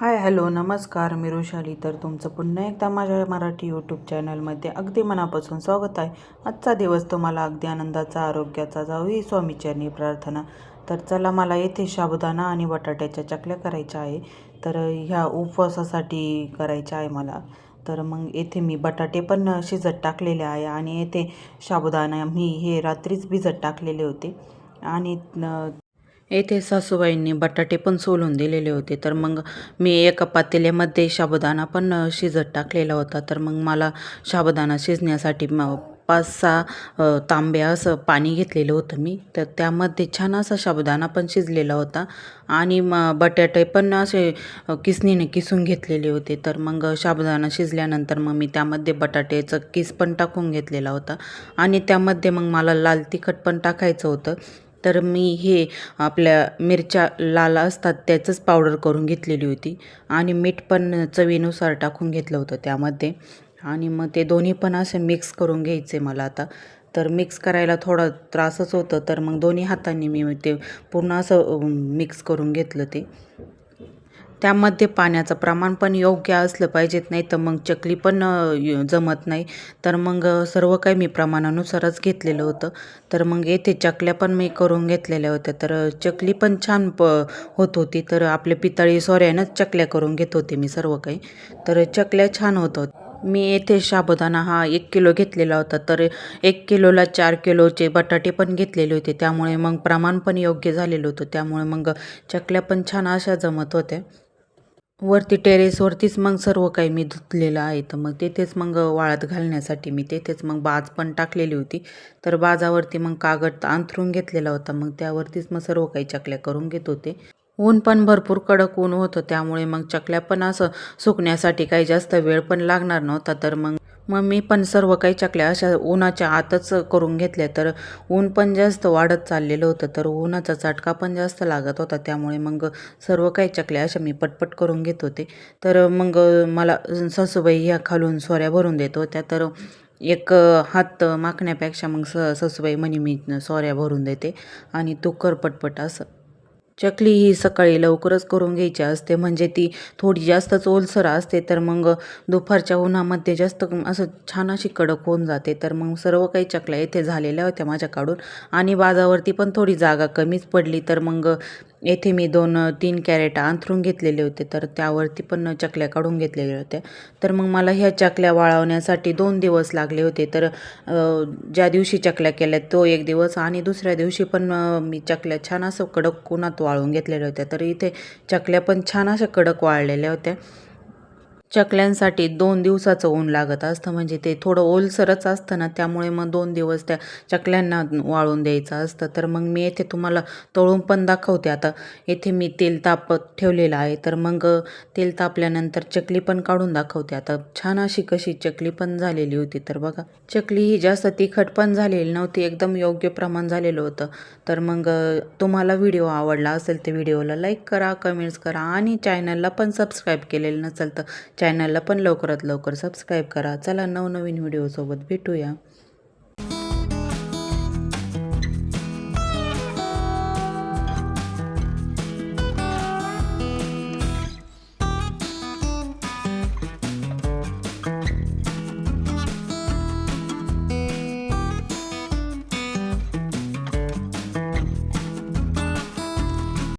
Hi hello नमस्कार मी रोशाली. तर तुमचं पुन्हा एकदा माझ्या मराठी यूट्यूब चॅनलमध्ये अगदी मनापासून स्वागत आहे. आजचा दिवस तुम्हाला अगदी आनंदाचा आरोग्याचा जाऊ ही स्वामीचरणी प्रार्थना. तर चला मला येथे साबुदाणा आणि बटाट्याच्या चकल्या करायच्या आहे. तर ह्या उपवासासाठी करायच्या आहे मला. तर मग येथे मी बटाटे पण शिजत टाकलेले आहे आणि येथे साबुदाणा मी हे रात्रीच भिजत टाकलेले होते. आणि येथे सासूबाईंनी बटाटे पण सोलून दिलेले होते. तर मग मी एका पातेल्यामध्ये साबुदाणा पण शिजत टाकलेला होता. तर मग मला साबुदाणा शिजण्यासाठी म पाच सहा तांब्या असं पाणी घेतलेलं होतं मी. तर त्यामध्ये छान असा साबुदाणा पण शिजलेला होता आणि म बटाटे पण असे किसणीने किसून घेतलेले होते. तर मग साबुदाणा शिजल्यानंतर मग मी त्यामध्ये बटाट्याचं किस पण टाकून घेतलेला होता आणि त्यामध्ये मग मला लाल तिखट पण टाकायचं होतं. तर मी हे आपल्या मिरच्या लाल असतात त्याचंच पावडर करून घेतलेली होती. आणि मीठ पण चवीनुसार टाकून घेतलं होतं त्यामध्ये. आणि मग ते दोन्ही पण असे मिक्स करून घ्यायचे मला आता. तर मिक्स करायला थोडा त्रासच होतं तर मग दोन्ही हातांनी मी ते पूर्ण असं मिक्स करून घेतलं ते. त्यामध्ये पाण्याचं प्रमाण पण योग्य असलं पाहिजेत नाही तर मग चकली पण जमत नाही. तर मग सर्व काही मी प्रमाणानुसारच घेतलेलं होतं. तर मग येथे चकल्या पण मी करून घेतलेल्या होत्या. तर चकली पण छान प होत होती. तर आपल्या पितळी सोऱ्यानंच चकल्या करून घेत होते मी सर्व काही. तर चकल्या छान होत होत्या मी येथे साबुदाणा हा एक किलो घेतलेला होता. तर एक किलोला चार किलोचे बटाटे पण घेतलेले होते. त्यामुळे मग प्रमाण पण योग्य झालेलं होतं. त्यामुळे मग चकल्या पण छान अशा जमत होत्या. वरती टेरेसवरतीच मग सर्व काही मी धुतलेलं आहे. तर मग तेथेच मग वाळत घालण्यासाठी मी तेथेच मग बाज पण टाकलेली होती. तर बाजावरती मग कागद अंथरून घेतलेला होता. मग त्यावरतीच मग सर्व काही चकल्या करून घेत होते. ऊन पण भरपूर कडक ऊन होतं. त्यामुळे मग चकल्या पण असं सुकण्यासाठी काही जास्त वेळ पण लागणार नव्हता. तर मग मग मी पण सर्व काही चकल्या अशा उन्हाच्या आतच करून घेतल्या. तर ऊन पण जास्त वाढत चाललेलं होतं. तर उन्हाचा चटका पण जास्त लागत होता. त्यामुळे मग सर्व काही चकल्या अशा मी पटपट करून घेत होते. तर मग मला सासूबाई ह्या खालून सोऱ्या भरून देत होत्या. तर एक हात माखण्यापेक्षा मग स सासूबाई म्हणे मी सोऱ्या भरून देते आणि तू कर पटपट असं चकली ही सकाळी लवकरच करून घ्यायची असते. म्हणजे ती थोडी जास्तच ओलसर असते तर मग दुपारच्या उन्हामध्ये जास्त असं छान अशी कडक होऊन जाते. तर मग सर्व काही चकल्या येथे झालेल्या होत्या माझ्याकडून. आणि बाजावरती पण थोडी जागा कमीच पडली तर मग येथे मी दोन तीन कॅरेट अंथरून घेतलेले होते. तर त्यावरती पण चकल्या काढून घेतलेल्या होत्या. तर मग मला ह्या चकल्या वाळवण्यासाठी दोन दिवस लागले होते. तर ज्या दिवशी चकल्या केल्या तो एक दिवस आणि दुसऱ्या दिवशी पण मी चकल्या छान असं कडक उन्हात वाळून घेतलेल्या होत्या. तर इथे चकल्या पण छान अशा कडक वाळलेल्या होत्या. चकल्यांसाठी दोन दिवसाचं ऊन लागत असतं. म्हणजे ते थोडं ओलसरच असतं ना त्यामुळे मग दोन दिवस त्या चकल्यांना वाळून द्यायचं असतं. तर मग मी येथे तुम्हाला तळून पण दाखवते. आता येथे मी तेल तापत ठेवलेलं आहे. तर मग तेल तापल्यानंतर चकली पण काढून दाखवते. आता छान अशी कशी चकली पण झालेली होती. तर बघा चकली ही जास्त तिखट पण झालेली नव्हती. एकदम योग्य प्रमाण झालेलं होतं. तर मग तुम्हाला व्हिडिओ आवडला असेल तर व्हिडिओला लाईक करा कमेंट्स करा आणि चॅनलला पण सबस्क्राईब केलेलं नसेल तर चॅनलला पण लवकरात लवकर सबस्क्राईब करा. चला नवनवीन व्हिडिओसोबत भेटूया.